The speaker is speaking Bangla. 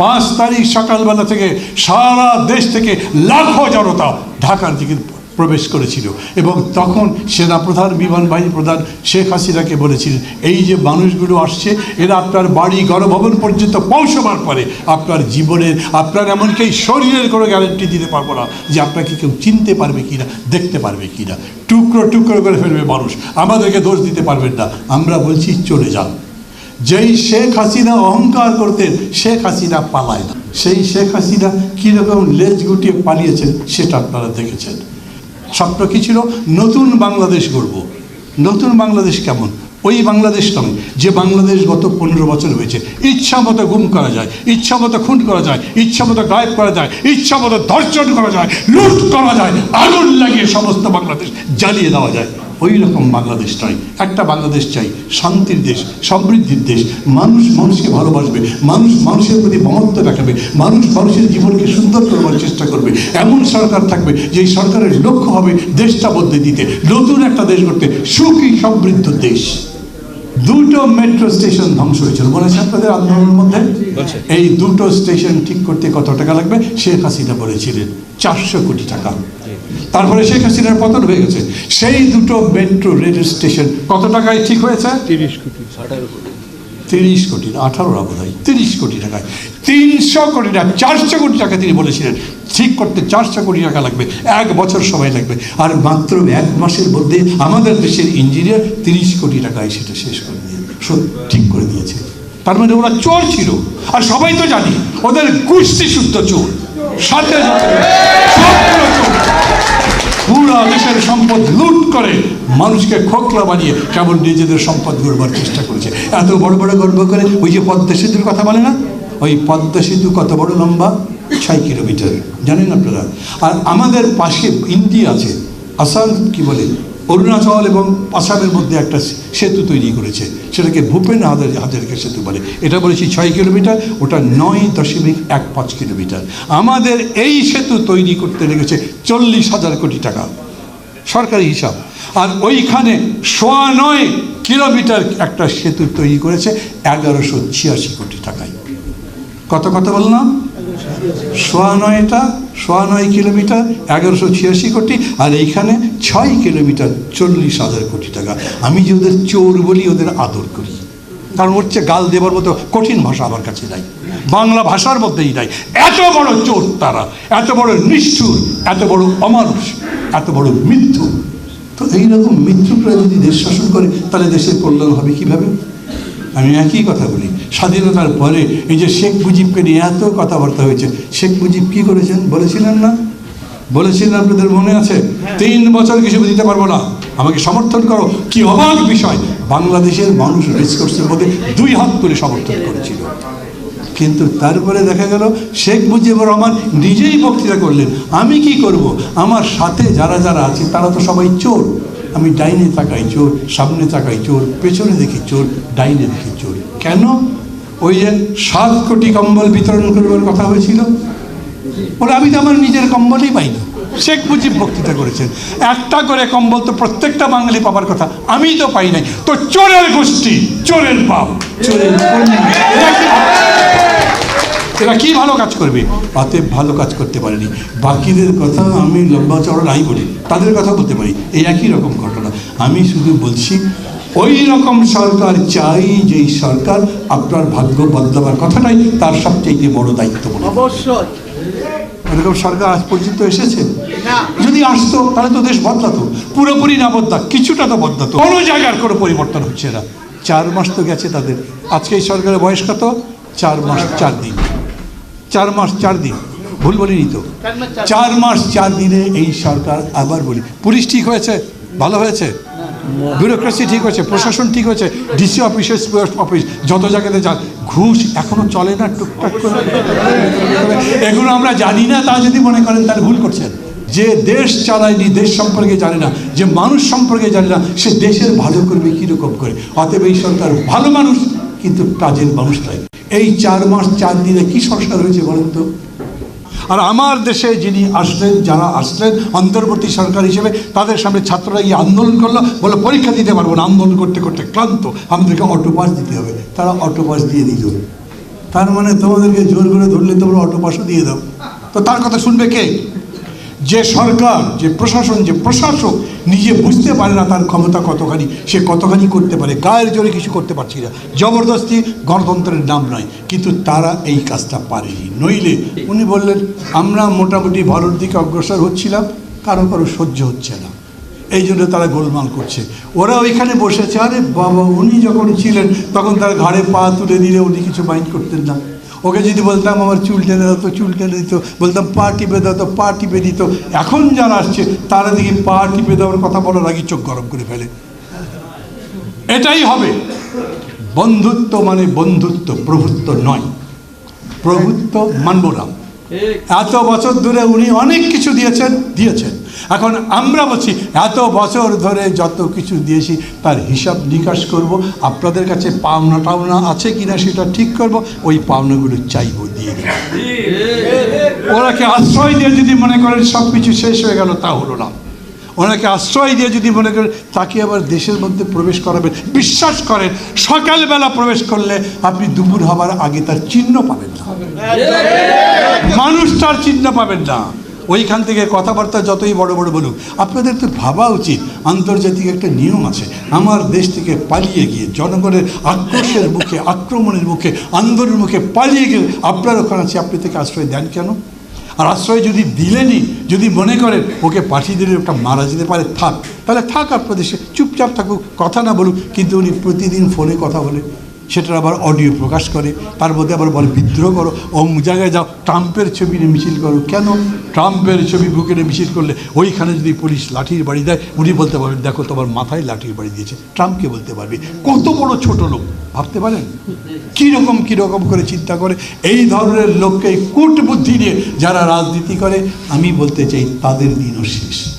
পাঁচ তারিখ সকালবেলা থেকে সারা দেশ থেকে লাখো জনতা ঢাকার দিকে প্রবেশ করেছিল। এবং তখন সেনাপ্রধান, বিমান বাহিনী প্রধান শেখ হাসিনাকে বলেছিলেন এই যে মানুষগুলো আসছে, এরা আপনার বাড়ি গণভবন পর্যন্ত পৌঁছবার পরে আপনার জীবনের, আপনার এমনকি শরীরের কোনো গ্যারেন্টি দিতে পারব না যে আপনাকে কেউ চিনতে পারবে কি না দেখতে পারবে কি না টুকরো টুকরো করে ফেলবে মানুষ। আমাদেরকে দোষ দিতে পারবেন না। আমরা বলছি, চলে যান। যেই শেখ হাসিনা অহংকার করতেন, শেখ হাসিনা পালায় না। সেই শেখ হাসিনা কীরকম লেজ গুটিয়ে পালিয়েছেন, সেটা আপনারা দেখেছেন। স্বপ্ন কী ছিল? নতুন বাংলাদেশ গড়ব। নতুন বাংলাদেশ কেমন? ওই বাংলাদেশ নয়, যে বাংলাদেশ গত পনেরো বছর হয়েছে। ইচ্ছা মতো গুম করা যায়, ইচ্ছা মতো খুন করা যায়, ইচ্ছা মতো গায়েব করা যায়, ইচ্ছা মতো ধর্ষণ করা যায়, লুট করা যায়, আগুন লাগিয়ে সমস্ত বাংলাদেশ জ্বালিয়ে দেওয়া যায়। ওই রকম বাংলাদেশ চাই। একটা বাংলাদেশ চাই, শান্তির দেশ, সমৃদ্ধির দেশ। মানুষ মানুষকে ভালোবাসবে, মানুষ মানুষের প্রতি মমত্ব দেখাবে, মানুষ মানুষের জীবনকে সুন্দর করবার চেষ্টা করবে। এমন সরকার থাকবে যে সরকারের লক্ষ্য হবে দেশটা বদলে দিতে, নতুন একটা দেশ করতে সুখী সমৃদ্ধ দেশ। দুটো মেট্রো স্টেশন ধ্বংস হয়েছিল। মনে আছে আপনাদের আন্দোলনের মধ্যে? এই দুটো স্টেশন ঠিক করতে কত টাকা লাগবে? শেখ হাসিনা বলেছিলেন চারশো কোটি টাকা। তারপরে শেখ হাসিনার পতন হয়ে গেছে। সেই দুটো মেট্রো রেল স্টেশন কত টাকায় ঠিক হয়েছে? তিরিশ কোটি। তিরিশ কোটি আঠারো বোধ হয় তিরিশ কোটি টাকায়। তিনশো কোটি টাকা, চারশো কোটি টাকা তিনি বলেছিলেন। ঠিক করতে চারশো কোটি টাকা লাগবে, এক বছর সময় লাগবে। আর মাত্র এক মাসের মধ্যে আমাদের দেশের ইঞ্জিনিয়ার তিরিশ কোটি টাকায় সেটা শেষ করে দিয়ে ঠিক করে দিয়েছে। তার মানে ওরা চোর ছিল। আর সবাই তো জানি, ওদের গোষ্ঠী শুদ্ধ চোর, সাথে সবগুলো দেশের সম্পদ লুট করে মানুষকে খোকলা বানিয়ে কেমন নিজেদের সম্পদ গড়বার চেষ্টা করেছে। এত বড় বড় গর্ব করে ওই যে পদ্মা সেতুর কথা বলে না? ওই পদ্মা সেতু কত বড় লম্বা? ছয় কিলোমিটার। জানেন আপনারা? আর আমাদের পাশে ইন্ডিয়া আছে। আসাম কি বলে? অরুণাচল এবং আসামের মধ্যে একটা সেতু তৈরি করেছে। সেটাকে ভূপেন হাজার হাজারিকা সেতু বলে। এটা বলেছি ছয় কিলোমিটার, ওটা নয় দশমিক এক পাঁচ কিলোমিটার। আমাদের এই সেতু তৈরি করতে লেগেছে চল্লিশ হাজার কোটি টাকা। সরকারি হিসাব। আর ওইখানে সোয়া নয় কিলোমিটার একটা সেতু তৈরি করেছে, এগারোশো ছিয়াশি কোটি টাকায় কত কত বললাম সোয়া নয়টা, সোয়া নয় কিলোমিটার, এগারোশো ছিয়াশি কোটি, আর এইখানে ছয় কিলোমিটার চল্লিশ হাজার কোটি টাকা। আমি যে ওদের চোর বলি, ওদের আদর করি। কারণ হচ্ছে গাল দেবার মতো কঠিন ভাষা আমার কাছে নাই। বাংলা ভাষার মধ্যেই নাই। এত বড় চোর তারা, এত বড় নিষ্ঠুর, এত বড় অমানুষ, এত বড় মৃত্যু তো এইরকম মৃত্যুরা যদি দেশ শাসন করে, তাহলে দেশের কল্যাণ হবে কীভাবে? আমি একই কথা বলি। স্বাধীনতার পরে এই যে শেখ মুজিবকে নিয়ে এত কথাবার্তা হয়েছে শেখ মুজিব কি করেছেন? বলেছিলেন না? বলেছিলেন আপনাদের মনে আছে? তিন বছর কিছু দিতে পারব না। আমাকে সমর্থন করো। কি অবাক বিষয়। বাংলাদেশের মানুষ রেসকোর্সের মধ্যে দুই হাত করে সমর্থন করেছিল। কিন্তু তারপরে দেখা গেল শেখ মুজিবুর রহমান নিজেই বক্তৃতা করলেন। আমি কি করব? আমার সাথে যারা যারা আছে তারা তো সবাই চোর। আমি ডাইনে তাকাই চোর সামনে তাকাই চোর পেছনে দেখি চোর ডাইনে দেখি চোর। কেন? ওই যে সাত কোটি কম্বল বিতরণ করবার কথা হয়েছিল। ওরা আমি তো আমার নিজের কম্বলই পাই না শেখ মুজিব বক্তৃতা করেছেন। একটা করে কম্বল তো প্রত্যেকটা বাঙালি পাবার কথা। আমি তো পাই নাই। তো চোরের গোষ্ঠী চোরের পাপ চোরের এরা কি এরা কি ভালো কাজ করবে? অতএব ভালো কাজ করতে পারেনি। বাকিদের কথা আমি লম্বা চড়া নাই বলি। তাদের কথা বলতে পারি। এই একই রকম ঘটনা। আমি শুধু বলছি ওই রকম সরকার চাই যেই সরকার আপনার ভাগ্য বদলাবার কথাটাই তার সবচেয়ে বড় দায়িত্ব মনে অবশ্যই। এরকম সরকার আজ পর্যন্ত এসেছে? যদি আসতো তাহলে তো দেশ বদলাতো। পুরোপুরি না বদলাক কিছুটা তো বদলাতো। কোনো জায়গার কোনো পরিবর্তন হচ্ছে না। চার মাস তো গেছে তাদের। আজকে এই সরকারের বয়স কত? চার মাস চার দিন। চার মাস চার দিন। ভুল বলিনি তো? চার মাস চার দিনে এই সরকার আবার বলি। পুলিশ ঠিক হয়েছে? ভালো হয়েছে? ব্যুরোক্রেসি ঠিক হয়েছে, প্রশাসন ঠিক হয়েছে ডিসি অফিসের অফিস যত জায়গাতে যান ঘুষ এখনও চলে না, টুকটাক করে। এগুলো আমরা জানি না, তা যদি মনে করেন, তাহলে ভুল করছেন। যে দেশ চালায়নি, দেশ সম্পর্কে জানে না, যে মানুষ সম্পর্কে জানে না, সে দেশের ভালো করবে কীরকম করে। অতএব এই সরকার ভালো মানুষ, কিন্তু কাজের মানুষ নয়। এই চার মাস, চার দিনে কি সংস্কার হয়েছে বলেন তো? আর আমার দেশে যিনি আসলেন, যারা আসলেন, অন্তর্বর্তী সরকার হিসেবে, তাদের সামনে ছাত্ররা গিয়ে আন্দোলন করল বলে পরীক্ষা দিতে পারব না। আন্দোলন করতে করতে ক্লান্ত। আমাদেরকে অটো পাস দিতে হবে। তারা অটো পাস দিয়ে দিল। তার মানে তোমাদেরকে জোর করে ধরলে তোমরা অটো পাসও দিয়ে দাও। তো তার কথা শুনবে কে? যে সরকার, যে প্রশাসন, যে প্রশাসক নিজে বুঝতে পারে না তার ক্ষমতা কতখানি, সে কতখানি করতে পারে, গায়ের জোরে কিছু করতে পারছি না জবরদস্তি গণতন্ত্রের নাম নয়, কিন্তু তারা এই কাজটা পারেনি। নইলে উনি বললেন, আমরা মোটামুটি ভালোর দিকে অগ্রসর হচ্ছিলাম, কারও কারও সহ্য হচ্ছে না। এই জন্য তারা গোলমাল করছে। ওরা ওইখানে বসেছে, আরে বাবা, উনি যখন ছিলেন, তখন তার ঘাড়ে পা তুলে দিলে উনি কিছু মাইন্ড করতেন না। ওকে যদি বলতাম আমার চুল টেনে দিত চুল টেনে দিত বলতাম পা টিপে দাও তো পা টিপে দিত। এখন যারা আসছে তারা দেখি পা টিপে দেওয়ার কথা বলার আগে চোখ গরম করে ফেলে। এটাই হবে। বন্ধুত্ব মানে বন্ধুত্ব প্রভুত্ব নয়। প্রভুত্ব মানব না। এত বছর ধরে উনি অনেক কিছু দিয়েছেন দিয়েছেন। এখন আমরা বলছি, এত বছর ধরে যত কিছু দিয়েছি, তার হিসাব নিকাশ করব, আপনাদের কাছে পাওনা টাওনা আছে কিনা সেটা ঠিক করব, ওই পাওনাগুলো চাইব, দিয়ে দেব ওনাকে আশ্রয় দিয়ে যদি মনে করেন সব কিছু শেষ হয়ে গেল, তা হলো না। ওনাকে আশ্রয় দিয়ে যদি মনে করেন, তাকে আবার দেশের মধ্যে প্রবেশ করাবেন। বিশ্বাস করেন, সকালবেলা প্রবেশ করলে আপনি দুপুর হবার আগে তার চিহ্ন পাবেন না। মানুষ তার চিহ্ন পাবেন না। ওইখান থেকে কথাবার্তা যতই বড় বড় বলুক, আপনাদের তো ভাবা উচিত, আন্তর্জাতিক একটা নিয়ম আছে। আমার দেশ থেকে পালিয়ে গিয়ে, জনগণের আক্রোশের মুখে, আক্রমণের মুখে, আন্দোলনের মুখে পালিয়ে গেলে আপনার ওখানে আছে, আপনি থেকে আশ্রয় দেন কেন? আর আশ্রয় যদি দিলেনই, যদি মনে করেন ওকে পাঠিয়ে দিলে ওটা মারা যেতে পারে, থাক। তাহলে থাক আপনার দেশে চুপচাপ থাকুক, কথা না বলুক, কিন্তু উনি প্রতিদিন ফোনে কথা বলে। সেটার আবার অডিও প্রকাশ করে, তার মধ্যে আবার বলে, বিদ্রোহ করো, অমুক জায়গায় যাও, ট্রাম্পের ছবি নিয়ে মিছিল করো। কেন? ট্রাম্পের ছবি বুকে নিয়ে মিছিল করলে ওইখানে যদি পুলিশ লাঠির বাড়ি দেয়, উনি বলতে পারবেন, দেখো, তোমার মাথায় লাঠির বাড়ি দিয়েছে। ট্রাম্পকে বলতে পারবে? কত বড় ছোট লোক, ভাবতে পারেন? কীরকম কীরকম করে চিন্তা করে? এই ধরনের লোককে কূট বুদ্ধি নিয়ে যারা রাজনীতি করে, আমি বলতে চাই, তাদের দিনও শেষ।